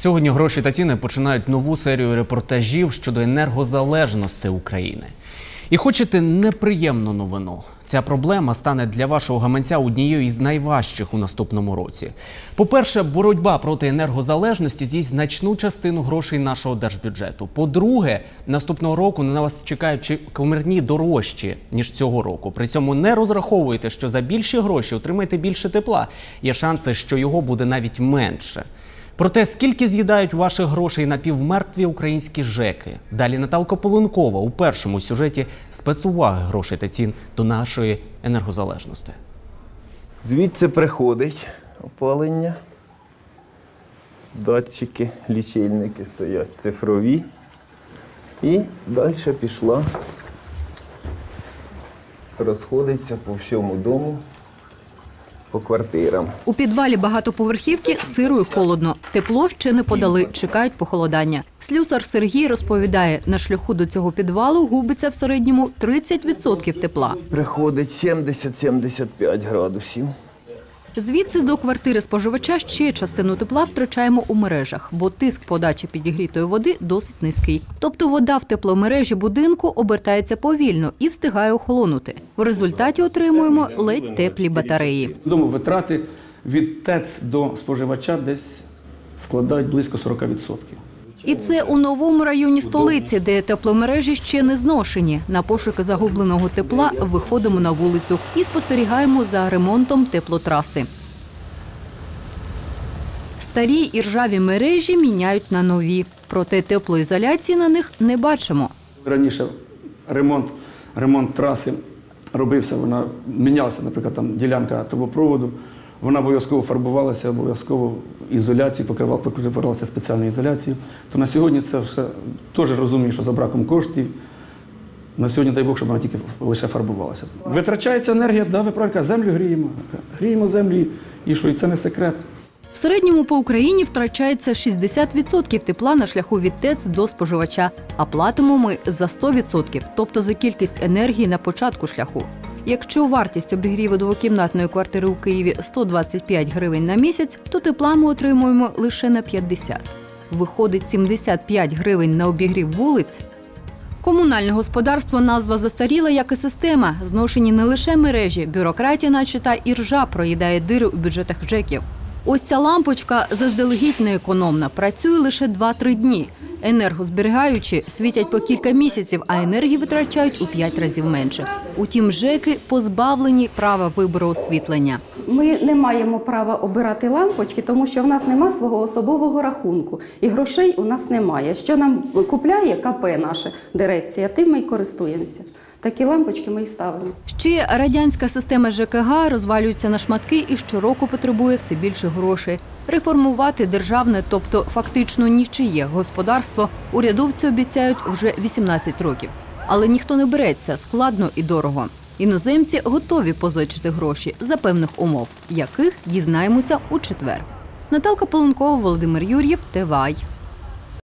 Сьогодні гроші та ціни починають нову серію репортажів щодо енергозалежності України. І хочете неприємну новину. Ця проблема стане для вашого гаманця однією із найважчих у наступному році. По-перше, боротьба проти енергозалежності з'їсть значну частину грошей нашого держбюджету. По-друге, наступного року на вас чекають комірні дорожчі ніж цього року. При цьому не розраховуйте, що за більші гроші отримаєте більше тепла. Є шанси, що його буде навіть менше. Про те, скільки з'їдають ваших грошей напівмертві українські ЖЕКи. Далі Наталка Полонкова у першому сюжеті спецуваги грошей та цін до нашої енергозалежності. Звідси приходить опалення. Датчики, лічильники стоять цифрові. І далі пішла, розходиться по всьому дому, по квартирам. У підвалі багатоповерхівки сиро і холодно. Тепло ще не подали, чекають похолодання. Слюсар Сергій розповідає, на шляху до цього підвалу губиться в середньому 30% тепла. Приходить 70-75 градусів. Звідси до квартири споживача ще частину тепла втрачаємо у мережах, бо тиск подачі підігрітої води досить низький. Тобто вода в тепломережі будинку обертається повільно і встигає охолонути. В результаті отримуємо ледь теплі батареї. Тому витрати від ТЕЦ до споживача десь складають близько 40%. І це у новому районі столиці, де тепломережі ще не зношені. На пошуки загубленого тепла виходимо на вулицю і спостерігаємо за ремонтом теплотраси. Старі і ржаві мережі міняють на нові, проте теплоізоляції на них не бачимо. Раніше ремонт, ремонт траси робився, вона мінялася, наприклад, там ділянка трубопроводу. Вона обов'язково фарбувалася, обов'язково покривала, покривалася спеціальною ізоляцією. То на сьогодні це все теж розумію, що за браком коштів. На сьогодні, дай Бог, щоб вона тільки лише фарбувалася. Витрачається енергія, да, ви правильно землю гріємо. Гріємо землю, і що, і це не секрет. В середньому по Україні втрачається 60% тепла на шляху від ТЕЦ до споживача, а платимо ми за 100%, тобто за кількість енергії на початку шляху. Якщо вартість обігріву двокімнатної квартири у Києві 125 гривень на місяць, то тепла ми отримуємо лише на 50. Виходить 75 гривень на обігрів вулиць. Комунальне господарство назва застаріла, як і система. Зношені не лише мережі, бюрократія, наче та і ржа проїдає дири у бюджетах ЖЕКів. Ось ця лампочка заздалегідь неекономна, працює лише 2-3 дні. Енергозберігаючі світять по кілька місяців, а енергії витрачають у п'ять разів менше. Утім, ЖЕКи позбавлені права вибору освітлення. Ми не маємо права обирати лампочки, тому що в нас немає свого особового рахунку і грошей у нас немає. Що нам купляє КП наша дирекція, тим ми й користуємося. Такі лампочки ми і ставимо. Ще радянська система ЖКГ розвалюється на шматки і щороку потребує все більше грошей. Реформувати державне, тобто фактично нічиє господарство, урядовці обіцяють вже 18 років. Але ніхто не береться складно і дорого. Іноземці готові позичити гроші за певних умов, яких дізнаємося у четвер. Наталка Поленкова, Володимир Юр'єв, ТВАЙ.